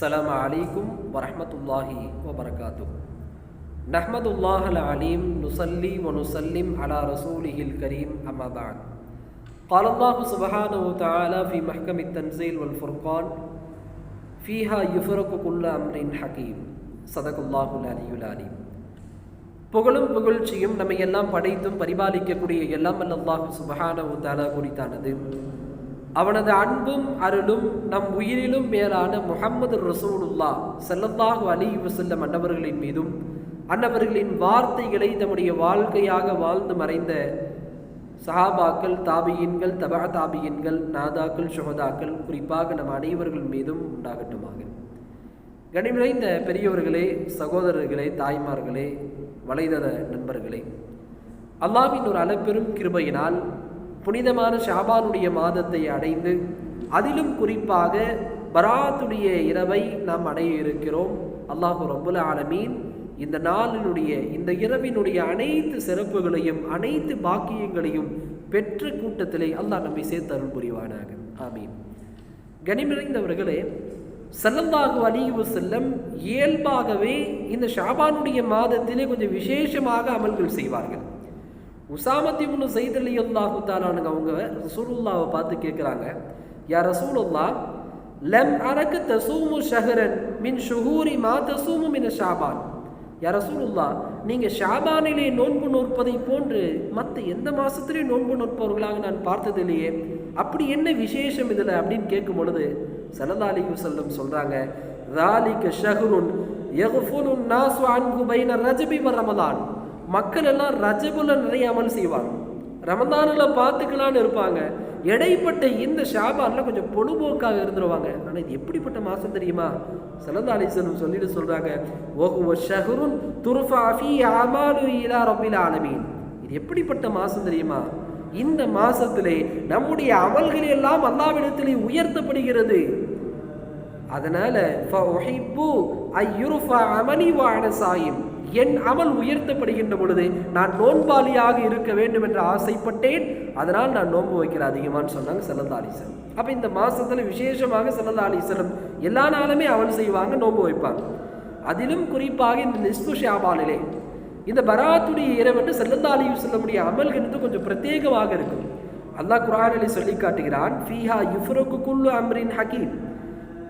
السلام عليكم ورحمة الله وبركاته نحمد الله العليم نصلي ونسلم على رسوله الكريم أما بعد قال الله سبحانه وتعالى في محكم التنزيل والفرقان فيها يفرق كل أمر حكيم صدق الله العلي العليم புகழும் புகழ்ச்சியும் நம்மை எல்லாம் படைத்தும் பரிபாலிக்கக்கூடிய எல்லாம் வல்ல அல்லாஹ் சுபஹானஹு தஆலா குறித்தானது அவனது அன்பும் அருளும் நம் உயிரிலும் மேலான முகமது ரசூலுல்லா செல்லத்தாக அலைஹி வஸல்லம் அன்னவர்களின் மீதும் அன்னவர்களின் வார்த்தைகளை தம்முடைய வாழ்க்கையாக வாழ்ந்து மறைந்த சஹாபாக்கள் தாபியின்கள் தபா தாபியின்கள் நாதாக்கள் சுகதாக்கள் குறிப்பாக நம் அனைவர்கள் மீதும் உண்டாகட்டுமாக. கனிமிழைந்த பெரியவர்களே சகோதரர்களே தாய்மார்களே வலைதள நண்பர்களே அல்லாவின் ஒரு அளப்பெரும் கிருபையினால் புனிதமான ஷாபானுடைய மாதத்தை அடைந்து அதிலும் குறிப்பாக பராத்துடைய இரவை நாம் அடைய இருக்கிறோம். அல்லாஹு ரபுல் ஆலமீன் இந்த நாளினுடைய இந்த இரவினுடைய அனைத்து சிறப்புகளையும் அனைத்து பாக்கியங்களையும் பெற்று கூட்டத்திலே அல்லாஹ் நம்மை சேர்த்து அருள் புரிவானாக. ஆமீன். கனிமிழைந்தவர்களே சல்லல்லாஹு அலிஹு செல்லம் இயல்பாகவே இந்த ஷாபானுடைய மாதத்திலே கொஞ்சம் விசேஷமாக அமல்கள் செய்வார்கள். உசாமத்தி முன்னு செய்தலி அல்லாஹு தாலானுங்க அவங்க ரசூலுல்லாவை பார்த்து கேட்குறாங்க யா ரசூலுல்லா லம் அரக்கு தசூமு ஷஹரன் மின் ஷுஹூரி மா தசூமு மின் ஷாபான். யா ரசூலுல்லா நீங்கள் ஷாபானிலே நோன்பு நோற்பதை போன்று மற்ற எந்த மாதத்துலேயும் நோன்பு நோற்பவர்களாக நான் பார்த்ததில்லையே அப்படி என்ன விசேஷம் இதில்? அப்படின்னு கேட்கும் பொழுது சலதாலி செல்லம் சொல்கிறாங்க ராலிக்கு ஷஹருன் யகுஃபுனுன் நாசு அன்கு பைன ரஜபி ரமதான் மக்கள் எல்லாம் ரஜபுல நிறைய அமல் செய்வாங்க. ரமதானில் பார்த்துக்கலான்னு இருப்பாங்க. இடைப்பட்ட இந்த ஷாபானில் கொஞ்சம் பொழுபோக்காக இருந்துருவாங்க. ஆனால் இது எப்படிப்பட்ட மாதம் தெரியுமா? சலந்தாலிசனும் சொல்லிட்டு சொல்கிறாங்க ஓஹுவ ஷஹருன் துருஃபா ஃபி அமாலு இலா ரபில் ஆலமீன். இது எப்படிப்பட்ட மாதம் தெரியுமா? இந்த மாசத்திலே நம்முடைய அமல்கள் எல்லாம் அல்லாவிடத்திலே உயர்த்தப்படுகிறது. அதனால என் அமல் உயர்த்தப்படுகின்ற பொழுது நான் நோன்பாளியாக இருக்க வேண்டும் என்று ஆசைப்பட்டேன். அதனால் நான் நோன்பு வைக்கிற அதிகமான்னு சொன்னாங்க செல்லந்தா அலிசலம் அப்போ இந்த மாதத்தில் விசேஷமாக செல்லந்தா அலிசலம் எல்லா நாளுமே அவள் செய்வாங்க நோன்பு வைப்பாங்க. அதிலும் குறிப்பாக இந்த நிஸ்பு ஷாபாலிலே இந்த பராத்துடைய இரவென்று செல்லந்தா அலி சொல்லக்கூடிய அமல்கிறது கொஞ்சம் பிரத்யேகமாக இருக்கும். அல்லாஹ் குரானிலே சொல்லி காட்டுகிறான் ஃபீஹா யுஃப்ருக்கு குல்லு அம்ரின் ஹக்கீம்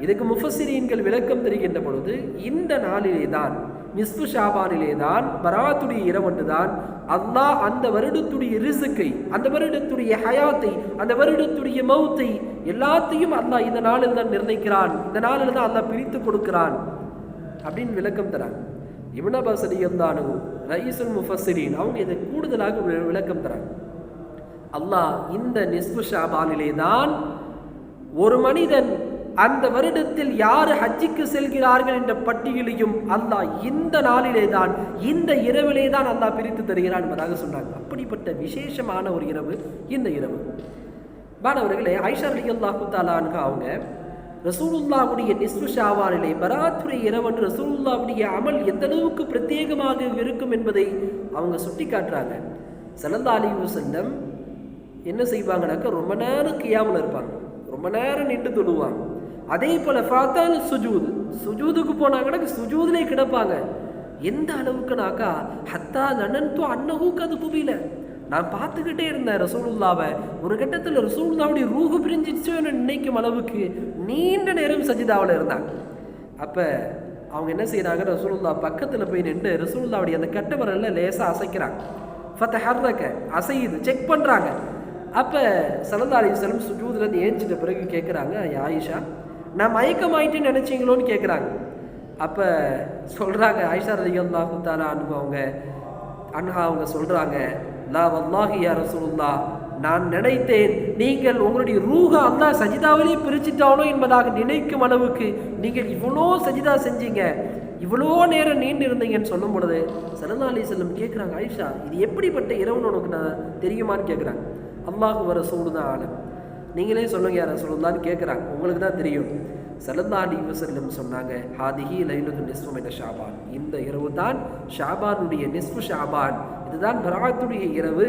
இதுக்கு முஃபசிரியன்கள் விளக்கம் தெரிகின்ற பொழுது இந்த நாளிலே தான் மிஸ்பு ஷாபானிலே தான் பராத்துடைய இரவன்று தான் அல்லாஹ் அந்த வருடத்துடைய ரிசுக்கை அந்த வருடத்துடைய ஹயாத்தை அந்த வருடத்துடைய மௌத்தை எல்லாத்தையும் அல்லாஹ் இந்த நாளில் தான் நிர்ணயிக்கிறான். இந்த நாளில் தான் அல்லாஹ் பிரித்து கொடுக்கிறான் அப்படின்னு விளக்கம் தராங்க. இவனபாஸ் இருந்தானு ரயீசுல் முஃபசரின் அவங்க இதை கூடுதலாக விளக்கம் தராங்க. அல்லாஹ் இந்த நிஸ்பு ஷாபானிலே தான் ஒரு மனிதன் அந்த வருடத்தில் யார் ஹஜ்ஜிக்கு செல்கிறார்கள் என்ற பட்டியலையும் அல்லாஹ் இந்த நாளிலே தான் இந்த இரவிலே தான் அல்லாஹ் பிரித்து தருகிறான் என்பதாக சொன்னாங்க. அப்படிப்பட்ட விசேஷமான ஒரு இரவு இந்த இரவு. மாணவர்களே ஐஷா அலி அல்லாஹு தாலான்னு அவங்க ரசூலுல்லாவுடைய நிஸ்பு ஷாவானிலே பராத்துரை இரவன் ரசூலுல்லாவுடைய அமல் எந்த அளவுக்கு பிரத்யேகமாக இருக்கும் என்பதை அவங்க சுட்டி காட்டுறாங்க சலந்தா அலி செல்லம் என்ன செய்வாங்கனாக்கா ரொம்ப நேரம் கியாமல் இருப்பாங்க. ரொம்ப நேரம் நின்று தொழுவாங்க. அதே போல் ஃபாத்தால் சுஜூது சுஜூதுக்கு போனாங்கன்னா சுஜூதிலே கிடப்பாங்க. எந்த அளவுக்குனாக்கா ஹத்தா நனன்தோ அன்னஹூக்கு அது குபில நான் பார்த்துக்கிட்டே இருந்தேன் ரசூலுல்லாவை. ஒரு கட்டத்தில் ரசூலுல்லாவுடைய ரூஹு பிரிஞ்சிச்சோன்னு நினைக்கும் அளவுக்கு நீண்ட நேரம் சஜிதாவில் இருந்தாங்க. அப்போ அவங்க என்ன செய்கிறாங்க ரசூலுல்லா பக்கத்தில் போய் நின்று ரசூலுல்லாவுடைய அந்த கட்ட வரல லேசாக அசைக்கிறாங்க. ஃபத்த ஹர்ரக்க அசையுது செக் பண்ணுறாங்க அப்போ சலந்தா செலவு சுஜூதுலேருந்து ஏஞ்சிட்ட பிறகு கேட்குறாங்க ஆயிஷா நான் மயக்கமாயிட்டு நினச்சிங்களோன்னு கேட்குறாங்க அப்போ சொல்கிறாங்க ஆயிஷா ரலிகல்லா குத்தாலா அவங்க அன்ஹா அவங்க சொல்கிறாங்க லா வல்லாஹி யா ரசூலுல்லா நான் நினைத்தேன் நீங்கள் உங்களுடைய ரூகா அல்லா சஜிதாவிலே பிரிச்சிட்டானோ என்பதாக நினைக்கும் அளவுக்கு நீங்கள் இவ்வளோ சஜிதா செஞ்சீங்க இவ்வளோ நேரம் நீண்டு இருந்தீங்கன்னு சொல்லும் பொழுது சலந்தா அலி செல்லம் கேட்குறாங்க ஆயிஷா இது எப்படிப்பட்ட இரவுன்னு உனக்கு நான் தெரியுமான்னு கேட்குறாங்க அல்லாஹு வர சூடு தான் ஆளும் நீங்களே சொல்லுங்க யார சொல்லுந்தான்னு கேட்குறாங்க உங்களுக்கு தான் தெரியும். சலந்தாடி வசல்லம் சொன்னாங்க ஹாதிஹி லைலது நிஸ்வம் என்ற ஷாபான். இந்த இரவு தான் ஷாபானுடைய நிஸ்ஃபு ஷாபான். இதுதான் பராத்துடைய இரவு.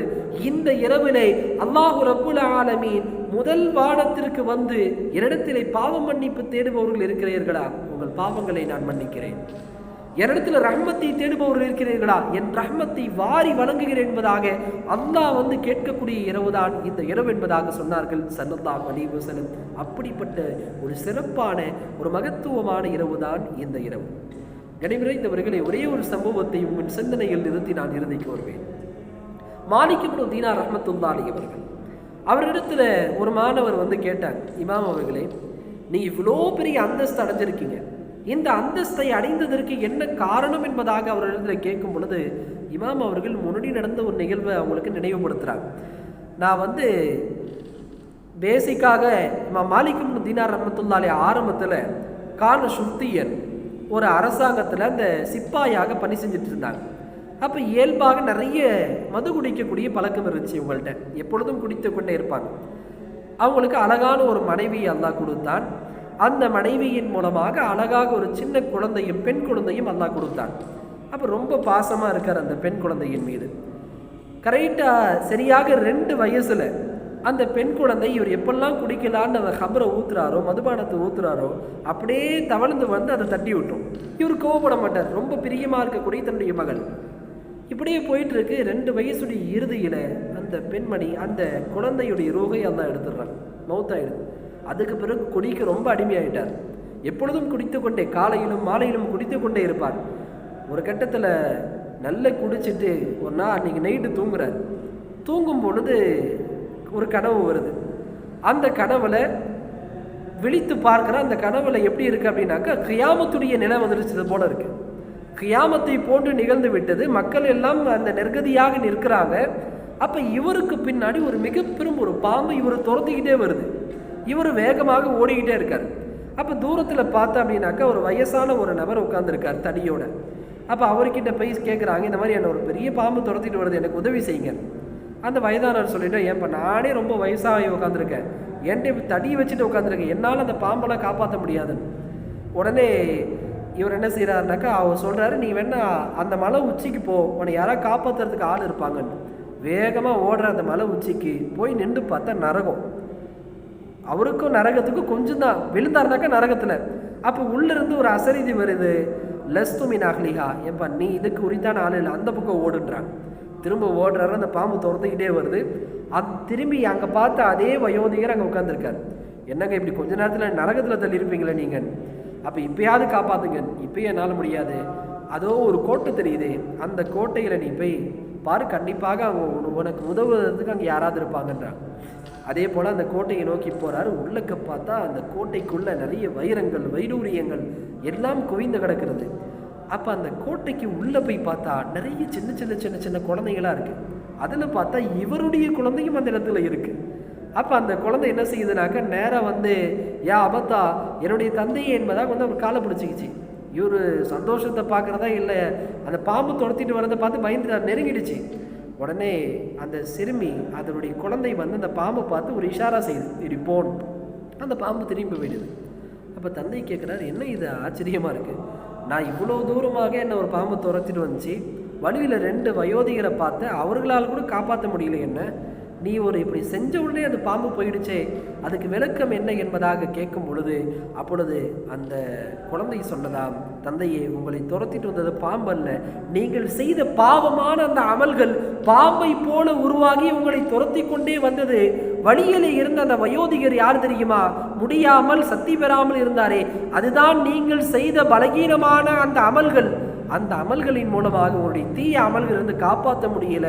இந்த இரவிலே அல்லாஹு ரப்புல் ஆலமீன் முதல் வானத்திற்கு வந்து என்னிடத்திலே பாவம் மன்னிப்பு தேடுபவர்கள் இருக்கிறீர்களா? உங்கள் பாவங்களை நான் மன்னிக்கிறேன். என்னிடத்தில் ரஹ்மத்தை தேடுபவர்கள் இருக்கிறீர்களா? என் ரஹ்மத்தை வாரி வழங்குகிறேன் என்பதாக அல்லாஹ் வந்து கேட்கக்கூடிய இரவு தான் இந்த இரவு என்பதாக சொன்னார்கள். சன்னதா அலைஹி வஸல்லம். அப்படிப்பட்ட ஒரு சிறப்பான ஒரு மகத்துவமான இரவு. தான் இந்த இரவு கனிவிரைந்தவர்களை ஒரே ஒரு சம்பவத்தை உங்கள் சிந்தனையில் நிறுத்தி நான் இறுதிக்கு வருவேன். மாலிக்கு தீனா ரஹ்மத்துல்லாலி அவர்கள் அவரிடத்துல ஒரு மாணவர் வந்து கேட்டார் இமாம் அவர்களே நீ இவ்வளோ பெரிய அந்தஸ்து அடைஞ்சிருக்கீங்க. இந்த அந்தஸ்தை அடைந்ததற்கு என்ன காரணம் என்பதாக அவர்களிடத்தில் கேட்கும் பொழுது இமாம் அவர்கள் முன்னாடி நடந்த ஒரு நிகழ்வை அவங்களுக்கு நினைவுபடுத்துகிறாங்க நான் வந்து பேசிக்காக இமாம் முன் தீனார் ரஹமத்துல்லாலே ஆரம்பத்தில் கான சுத்தியன் ஒரு அரசாங்கத்தில் அந்த சிப்பாயாக பணி செஞ்சுட்டு இருந்தாங்க. அப்போ இயல்பாக நிறைய மது குடிக்கக்கூடிய பழக்கம் இருந்துச்சு இவங்கள்ட்ட. எப்பொழுதும் குடித்து கொண்டே இருப்பாங்க. அவங்களுக்கு அழகான ஒரு மனைவி அல்லாஹ் கொடுத்தான். அந்த மனைவியின் மூலமாக அழகாக ஒரு சின்ன குழந்தையும் பெண் குழந்தையும் அல்லாஹ் கொடுத்தான். அப்போ ரொம்ப பாசமாக இருக்கார் அந்த பெண் குழந்தையின் மீது. கரெக்டாக சரியாக ரெண்டு வயசில் அந்த பெண் குழந்தை இவர் எப்பெல்லாம் குடிக்கலான்னு அந்த ஹபரை ஊத்துறாரோ மதுபானத்தை ஊத்துறாரோ அப்படியே தவழ்ந்து வந்து அதை தட்டி விட்டோம். இவர் கோவப்பட மாட்டார். ரொம்ப பிரியமாக இருக்கக்கூடிய தன்னுடைய மகள். இப்படியே போயிட்டு இருக்கு ரெண்டு வயசுடைய இறுதியில் அந்த பெண்மணி அந்த குழந்தையுடைய ரூகை அந்த எடுத்துடுறாங்க மௌத்தாயிடுது. அதுக்கு பிறகு குடிக்க ரொம்ப அடிமையாயிட்டார். எப்பொழுதும் குடித்து கொண்டே காலையிலும் மாலையிலும் குடித்து கொண்டே இருப்பார். ஒரு கட்டத்தில் நல்ல குடிச்சிட்டு ஒரு நாள் அன்றைக்கி நைட்டு தூங்குறார். தூங்கும் பொழுது ஒரு கனவு வருது. அந்த கனவுல விழித்து பார்க்குற அந்த கனவுல எப்படி இருக்கு அப்படின்னாக்கா கியாமத்துடைய நிலை வந்துருச்சது போல இருக்கு. கியாமத்தை போன்று நிகழ்ந்து விட்டது. மக்கள் எல்லாம் அந்த நெருக்கதியாக நிற்கிறாங்க. அப்போ இவருக்கு பின்னாடி ஒரு மிகப்பெரும் ஒரு பாம்பு இவர் துரத்திக்கிட்டே வருது. இவர் வேகமாக ஓடிக்கிட்டே இருக்கார். அப்போ தூரத்தில் பார்த்தா அப்படின்னாக்கா ஒரு வயசான ஒரு நபர் உட்காந்துருக்கார் தடியோட. அப்போ அவர்கிட்ட போய் கேட்குறாங்க இந்த மாதிரி என்ன ஒரு பெரிய பாம்பு துரத்திட்டு வருது எனக்கு உதவி செய்யுங்க. அந்த வயதானவர் சொல்லிட்டு இப்போ நானே ரொம்ப வயசாகி உட்காந்துருக்கேன் என்கிட்ட தடியை வச்சுட்டு உட்காந்துருக்கேன் என்னால் அந்த பாம்பெல்லாம் காப்பாற்ற முடியாதுன்னு. உடனே இவர் என்ன செய்கிறாருனாக்கா அவர் சொல்கிறாரு நீ வேணா அந்த மலை உச்சிக்கு போ. உன்னை யாராவது காப்பாற்றுறதுக்கு ஆள் இருப்பாங்கன்னு. வேகமாக ஓடுற அந்த மலை உச்சிக்கு போய் நின்று பார்த்தா நரகம். அவருக்கும் நரகத்துக்கும் கொஞ்சம் தான் விழுந்தாருனாக்கா நரகத்தில். அப்போ உள்ளிருந்து ஒரு அசரீதி வருது. லஸ்துமின் அஹ்லிஹா ஏப்பா நீ இதுக்கு உரித்தான ஆள் இல்லை. அந்த பக்கம் ஓடுன்றான் திரும்ப ஓடுறாரு அந்த பாம்பு துரத்துக்கிட்டே வருது. அது திரும்பி அங்கே பார்த்த அதே வயோதிகர் அங்கே உட்காந்துருக்காரு என்னங்க இப்படி கொஞ்ச நேரத்தில் நரகத்தில் தள்ளியிருப்பீங்களே நீங்கள் அப்போ இப்பயாவது காப்பாத்துங்க. இப்போயே என்னால் முடியாது. அதோ ஒரு கோட்டை தெரியுது. அந்த கோட்டையில் நீ போய் பாரு கண்டிப்பாக அவங்க உனக்கு உதவுறதுக்கு அங்கே யாராவது இருப்பாங்கன்றான் அதே போல் அந்த கோட்டையை நோக்கி போகிறார் உள்ளக்க பார்த்தா அந்த கோட்டைக்குள்ளே நிறைய வைரங்கள் வைடூரியங்கள் எல்லாம் குவிந்து கிடக்கிறது. அப்போ அந்த கோட்டைக்கு உள்ளே போய் பார்த்தா நிறைய சின்ன சின்ன சின்ன சின்ன குழந்தைங்களா இருக்கு. அதில் பார்த்தா இவருடைய குழந்தையும் அந்த இடத்துல இருக்கு. அப்போ அந்த குழந்தை என்ன செய்யுதுனாக்க நேராக வந்து யா அபத்தா என்னுடைய தந்தையை என்பதாக வந்து அவர் காலை பிடிச்சிக்கிச்சு. இவர் சந்தோஷத்தை பார்க்குறதா இல்லை அந்த பாம்பு துரத்திட்டு வரதை பார்த்து பயந்துட்டார் நெருங்கிடுச்சு. உடனே அந்த சிறுமி அதனுடைய குழந்தை வந்து அந்த பாம்பை பார்த்து ஒரு இஷாரா செய்யுது இப்படி போன் அந்த பாம்பு திரும்பி போயிடுது. அப்போ தந்தை கேட்குறாரு என்ன இது? ஆச்சரியமாக இருக்குது நான் இவ்வளோ தூரமாக என்னை ஒரு பாம்பு துரத்திட்டு வந்துச்சு. வழியில் ரெண்டு வயோதிகரை பார்த்து அவர்களால் கூட காப்பாற்ற முடியல என்ன? நீ ஒரு இப்படி செஞ்ச உடனே அது பாம்பு போயிடுச்சே அதுக்கு விளக்கம் என்ன என்பதாக கேட்கும் பொழுது அப்பொழுது அந்த குழந்தை சொன்னதாம் தந்தையே உங்களை துரத்திட்டு வந்தது பாம்பு அல்ல. நீங்கள் செய்த பாவமான அந்த அமல்கள் பாம்பை போல உருவாகி உங்களை துரத்தி கொண்டே வந்தது. வழியிலே இருந்த அந்த வயோதிகர் யார் தெரியுமா? முடியாமல் சக்தி பெறாமல் இருந்தாரே. அதுதான் நீங்கள் செய்த பலகீனமான அந்த அமல்கள். அந்த அமல்களின் மூலமாக உங்களுடைய தீய அமல்களிலிருந்து காப்பாற்ற முடியல.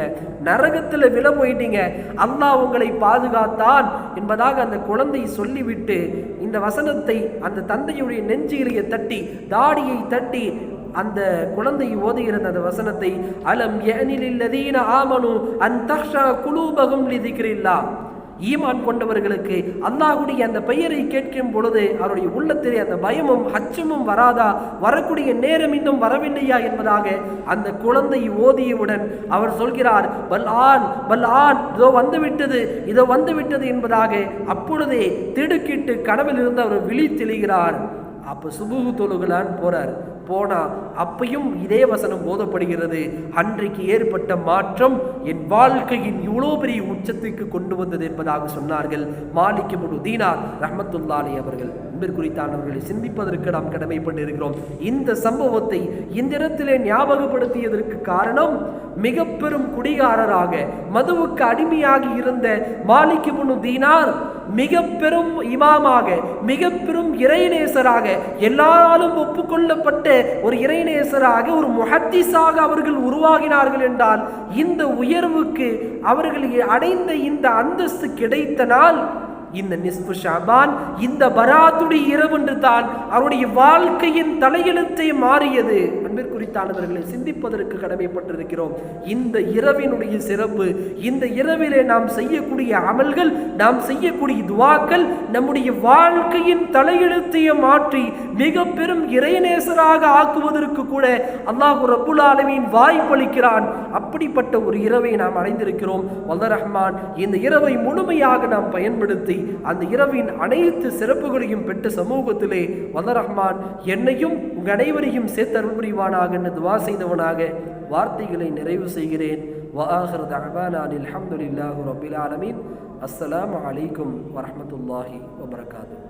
நரகத்தில் விழ போயிட்டீங்க. அல்லாஹ் உங்களை பாதுகாத்தான் என்பதாக அந்த குழந்தை சொல்லிவிட்டு இந்த வசனத்தை அந்த தந்தையுடைய நெஞ்சிலேயே தட்டி தாடியை தட்டி அந்த குழந்தை ஓதுகிறது அந்த வசனத்தை. அலம் ஏனில் ஆமனு அந்த தக்ஷா குலூபகும் லிதிக்ரில்லா ஈமான் கொண்டவர்களுக்கு அல்லாஹுடைய அந்த பெயரை கேட்கும் பொழுது அவருடைய உள்ளத்திலே அந்த பயமும் அச்சமும் வராதா? வரக்கூடிய நேரம் இன்னும் வரவில்லையா என்பதாக அந்த குழந்தை ஓதியவுடன் அவர் சொல்கிறார் பல் ஆன் பல் ஆன் இதோ வந்துவிட்டது இதோ வந்து விட்டது என்பதாக அப்பொழுதே திடுக்கிட்டு கனவில் இருந்து அவர் தெளிகிறார் அப்போ சுபுகு தொழுகலான்னு போறார். போனா அப்பையும் இதே வசனம் போதப்படுகிறது. அன்றைக்கு ஏற்பட்ட மாற்றம் என் வாழ்க்கையின் இவ்வளோ பெரிய உச்சத்துக்கு கொண்டு வந்தது என்பதாக சொன்னார்கள். மாலிக்கு முழு தீனார் ரஹமத்துல்லாலி அவர்கள். அன்பிற்குறித்தானவர்களை சிந்திப்பதற்கு நாம் கடமைப்பட்டிருக்கிறோம். இந்த சம்பவத்தை இந்த இடத்திலே ஞாபகப்படுத்தியதற்கு காரணம் மிக பெரும் குடிகாரராக மதுவுக்கு அடிமையாகி இருந்த மாலிக்கு இப்னு தீனார் மிக பெரும் இமாமாக மிக பெரும் இறைநேசராக எல்லாராலும் ஒப்புக்கொள்ளப்பட்ட ஒரு இறைநேசராக ஒரு முஹத்திஸாக அவர்கள் உருவாகினார்கள் என்றால் இந்த உயர்வுக்கு அவர்கள் அடைந்த இந்த அந்தஸ்து கிடைத்த நாள் இந்த நிஸ்பு ஷாபான் இந்த பராத்துடைய இரவு என்று தான் அவருடைய வாழ்க்கையின் தலையெழுத்தை மாறியது. அன்பிற்குறித்தானவர்களை சிந்திப்பதற்கு கடமைப்பட்டிருக்கிறோம். இந்த இரவினுடைய சிறப்பு இந்த இரவிலே நாம் செய்யக்கூடிய அமல்கள் நாம் செய்யக்கூடிய துவாக்கள் நம்முடைய வாழ்க்கையின் தலையெழுத்தையை மாற்றி மிக பெரும் இறைநேசராக ஆக்குவதற்கு கூட அல்லாஹு ரபுல் ஆலமின் வாய்ப்பளிக்கிறான். அப்படிப்பட்ட ஒரு இரவை நாம் அடைந்திருக்கிறோம். வல்ல ரஹ்மான் இந்த இரவை முழுமையாக நாம் பயன்படுத்தி அந்த இரவின் அனைத்து சிறப்புகளையும் பெற்ற சமூகத்திலே வல்ல ரஹ்மான் என்னையும் உங்கள் அனைவரையும் சேர்த்தருள் புரிவானாக என்று துவா செய்தவனாக வார்த்தைகளை நிறைவு செய்கிறேன் وآخر دعوانا أن الحمد لله رب العالمين السلام عليكم ورحمة الله وبركاته